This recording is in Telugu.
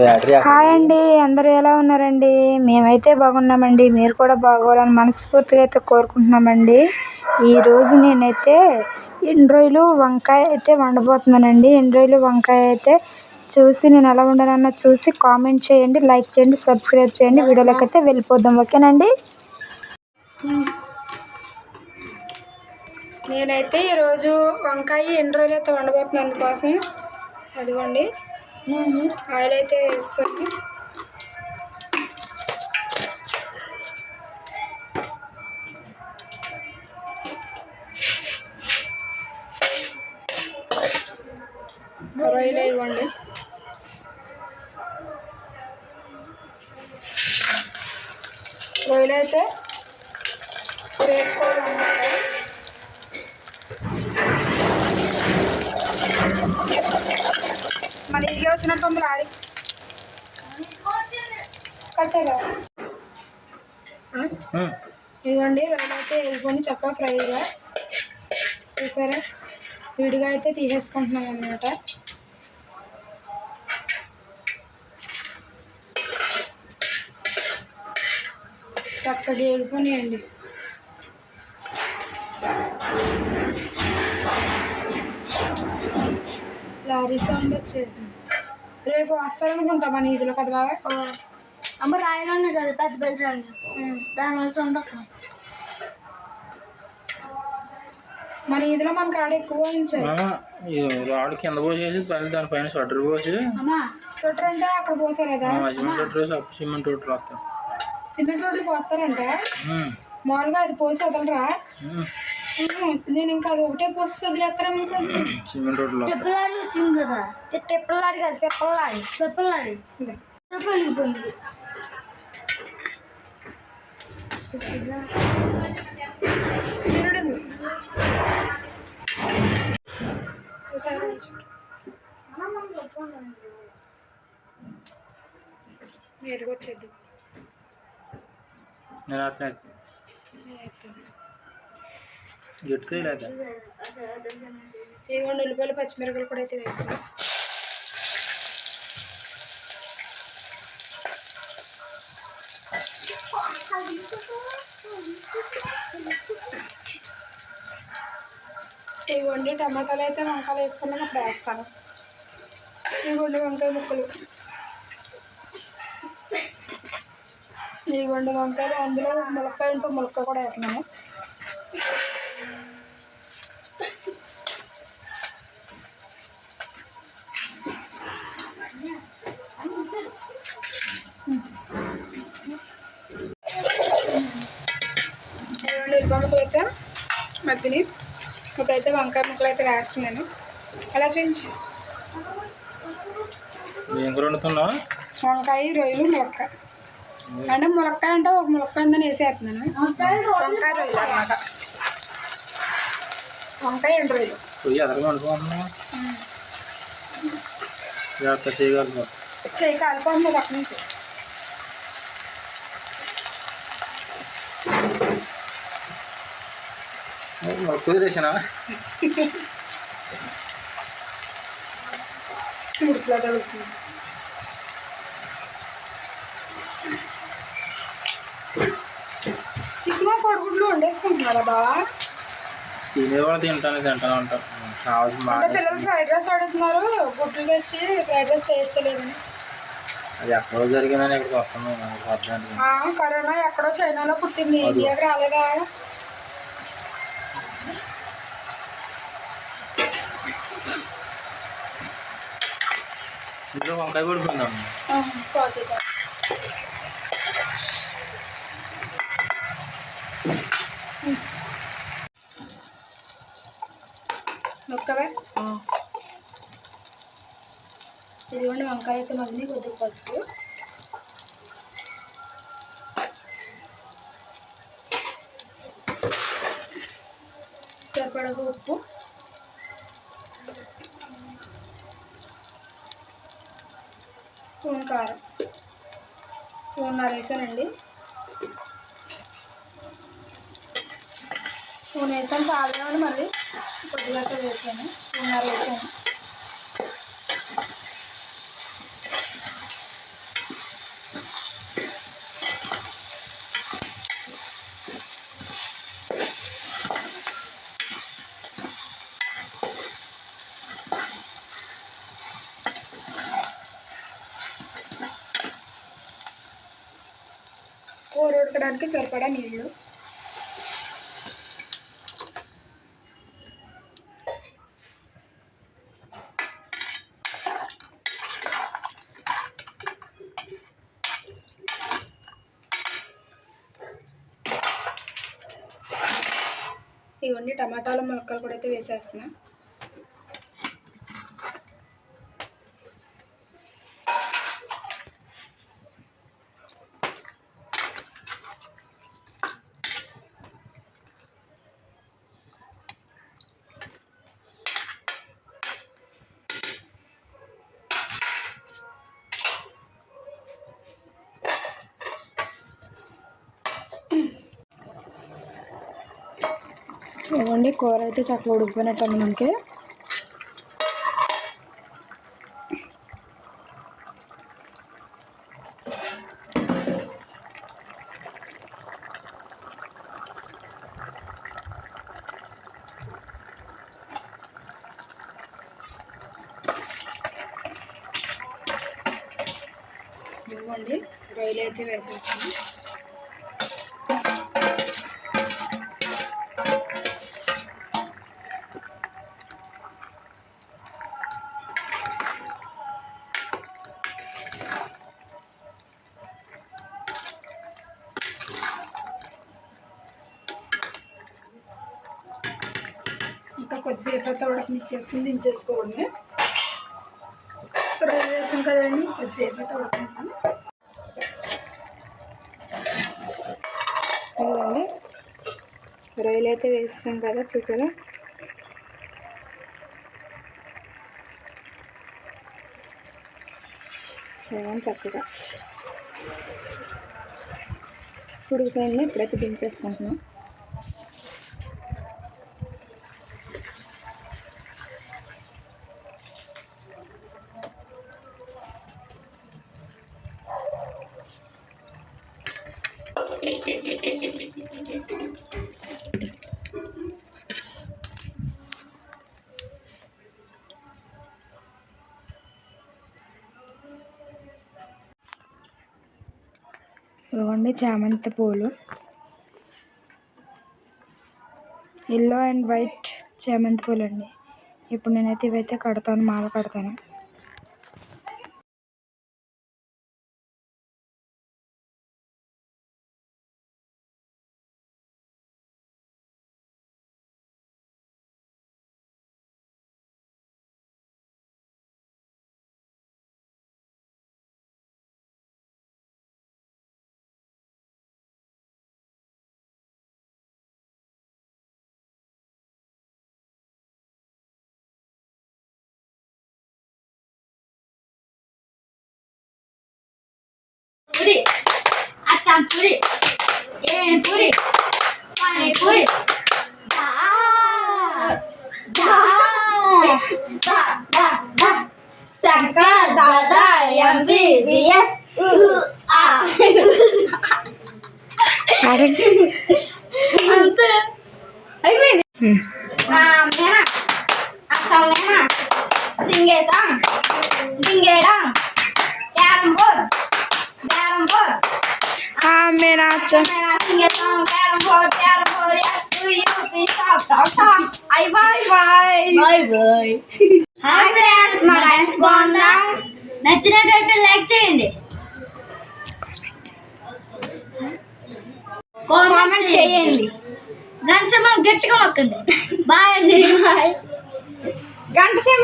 హాయ్ అండి అందరూ ఎలా ఉన్నారండి? మేమైతే బాగున్నామండి మీరు కూడా బాగోవాలని మనస్ఫూర్తిగా అయితే కోరుకుంటున్నామండి. ఈరోజు నేనైతే ఎండ్రోయిలు వంకాయ అయితే వండబోతున్నానండి. ఎండ్రోయిలు వంకాయ అయితే చూసి నేను ఎలా వండానన్న చూసి కామెంట్ చేయండి లైక్ చేయండి సబ్స్క్రైబ్ చేయండి. వీడియోలోకి అయితే వెళ్ళిపోదాం ఓకేనండి? నేనైతే ఈరోజు వంకాయ ఎండ్రోయిలు అయితే వండబోతున్నాను అందుకోసం. అదిగోండి. ఆయిల్ అయితే వేస్తాను మరి ఇదిగే వచ్చినట్టు ఉంది ఆడి కట్టారా. ఇదిగోండి రొయ్యలు అయితే వేసుకొని చక్కగా ఫ్రైగా చూసారా? విడిగా అయితే తీసేసుకుంటున్నాం అన్నమాట. చక్కగా వేసుకొనియండి లారీ సౌండ్ వచ్చేది రేపు వస్తారనుకుంటా మన ఈదులో కదా బాబా అమ్మ రాయలు ఉన్నాయి కదా పెద్ద పెద్ద రాయలు. దానివల్ల వస్తుంది మన ఈదులో మనకు ఆడ ఎక్కువ రాడు కింద పోసేసి పని దానిపైన షట్టర్ పోసి స్వెటర్ అంటే అక్కడ పోసారు కదా సిమెంట్ వేసి అప్పుడు సిమెంట్ రోడ్డు రాస్తాం సిమెంట్ రోడ్లు పోస్తారంట? మామూలుగా అది పోసి వదలరా? నేను ఇంకా అది ఒకటే పోసి వదిలేస్తారనుకుంటున్నాను సిమెంట్ రోడ్డు పిప్పలాడి వచ్చింది కదా. పిప్పలాడి కాదు పిప్పలాడి. పిప్పలాడి. మీదకి వచ్చేద్దు. నేను అట్లా గట్టిగా లేదా ఇదిగోండి ఉల్లిపాయలు పచ్చిమిరపకాయలు కూడా అయితే వేస్తాను ఇవ్వండి టమాటాలు అయితే వంకాయలు వేసుకున్నాను అప్పుడు వేస్తాను. ఇవ్వండి వంకాయ ముక్కలు. ఇవ్వండి వంకాయలు. అందులో ములక్కాయ ఉంటే ములక్కాయ కూడా వేస్తున్నాను. ముక్కలు అయితే. మధ్యని ఇప్పుడైతే వంకాయ ముక్కలు అయితే వేస్తున్నాను. అలా ఏం వండుతున్నావు? వంకాయ రొయ్యలు ములక్కాయ. అంటే ములక్కాయ అంటే ఒక ములక్కాయ ఉందని వేసేస్తున్నాను. వంకాయ రొయ్యలు అన్నమాట. వంకాయ ఎండు రొయ్యలు. జాగ్రత్త చేయి కాలిపోతుంది పక్క నుంచి. కుదిరేసిన చికెన్ వండేసుకుంటున్నారా బావా? తినేవాళ్ళు తింటాను తింటాను ఉంటారు. కావాల్సిన అంటే మాట పిల్లలు ఫ్రైడ్ రైస్ అడుగుతున్నారు గుడ్లు తెచ్చి ఫ్రైడ్ రైస్ చేయొచ్చలేదని. అది ఎక్కడో జరిగిందని ఇక్కడికి వస్తున్నాం కరోనా ఎక్కడో చైనాలో పుట్టింది. ఇండియాకి రాలేదా? ఇంట్లో వంకాయ పడిపోయిందాం ఆ, పోతే చాలు. నొక్కవే ఇదిగోండి వంకాయ అయితే మళ్ళీ కొద్దిగా పసుపు సరిపడగా ఉప్పు. స్పూన్ కారం. స్పూన్నర వేసానండి స్పూన్ వేసాను చాలా మళ్ళీ కొద్దిగా వేసాను. స్పూన్ నాలుగు వేసాను కూర ఉడకడానికి సరిపడా నీళ్ళు. ఇవన్నీ టమాటాల ముక్కలు కూడా అయితే వేసేస్తున్నాను ఇవ్వండి. కూర అయితే చక్కగా ఉడికిపోయినట్టు మనకి. ఇవ్వండి. రొయ్యలు అయితే వేసేస్తాను. కొద్దిసేపు అయితే ఉడకనిచ్చేసుకుని దించేసుకోండి ఫ్రై చేసాం కదండి కొద్దిసేపు అయితే ఉడకనిద్దాం ఇదిగోండి. రొయ్యలు అయితే వేస్తాం కదా చూసారా? ఇదిగోండి చక్కగా. ఉడికిపోయింది ఇప్పుడైతే దించేసుకుంటున్నాం. ఇవ్వండి చామంతి పూలు. ఎల్లో అండ్ వైట్ చామంతి పూలు అండి ఇప్పుడు నేనైతే ఇవైతే కడతాను మాల కడతాను. பூரி. அச்சாம் பூரி. ஏன் puri. Pani puri. Shankar Dada MBBS stop I bye bye bye bye hi friends మా డాన్స్ బాగుందా నచ్చినట్లయితే లైక్ చేయండి. కామెంట్ చేయండి. గంట గట్టిగా నొక్కండి. బాయ్ అండి. గంట సమయం